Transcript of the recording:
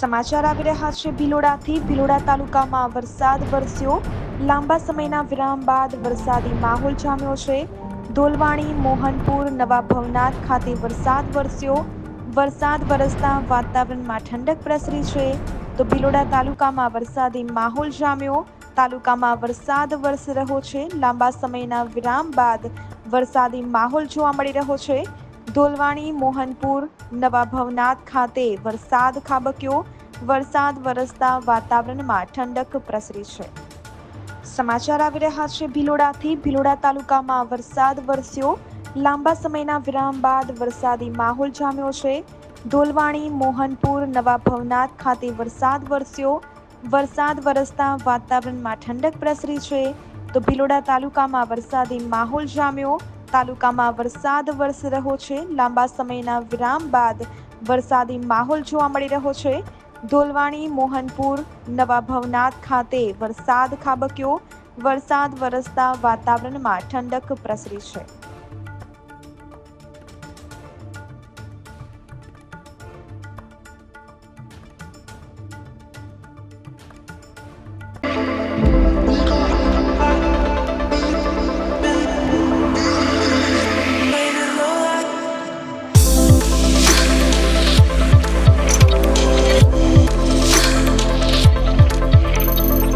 સમાચાર આવી રહ્યા છે. ભિલોડાથી ભિલોડા તાલુકામાં વરસાદ વરસ્યો. લાંબા સમયના વિરામ બાદ વરસાદી માહોલ જામ્યો છે. દોલવાણી મોહનપુર, નવા ભવનાથ ખાતે વરસાદ વરસ્યો. વરસાદ વરસતા વાતાવરણમાં ઠંડક પ્રસરી છે. તો ભિલોડા તાલુકામાં વરસાદી માહોલ જામ્યો. તાલુકામાં વરસાદ વરસી રહ્યો છે. લાંબા સમયના વિરામ બાદ વરસાદી માહોલ જોવા મળી રહ્યો છે. ધોલવાણી, મોહનપુર, નવા ભવનાથ ખાતે વરસાદ ખાબક્યો. વરસાદ વરસતા વાતાવરણમાં ઠંડક પ્રસરી છે. સમાચાર આવી રહ્યા છે ભિલોડાથી. ભિલોડા તાલુકામાં વરસાદ વરસ્યો. લાંબા સમયના વિરામ બાદ વરસાદી માહોલ જામ્યો છે. ધોલવાણી, મોહનપુર, નવા ભવનાથ ખાતે વરસાદ વરસ્યો. વરસાદ વરસતા વાતાવરણમાં ઠંડક પ્રસરી છે. તો ભિલોડા તાલુકામાં વરસાદી માહોલ જામ્યો. તાલુકામાં વરસાદ વરસી રહ્યો છે. લાંબા સમયના વિરામ બાદ વરસાદી માહોલ જોવા મળી રહ્યો છે. ધોલવાણી, મોહનપુર, નવા ભવનાથ ખાતે વરસાદ ખાબક્યો. વરસાદ વરસતા વાતાવરણમાં ઠંડક પ્રસરી છે.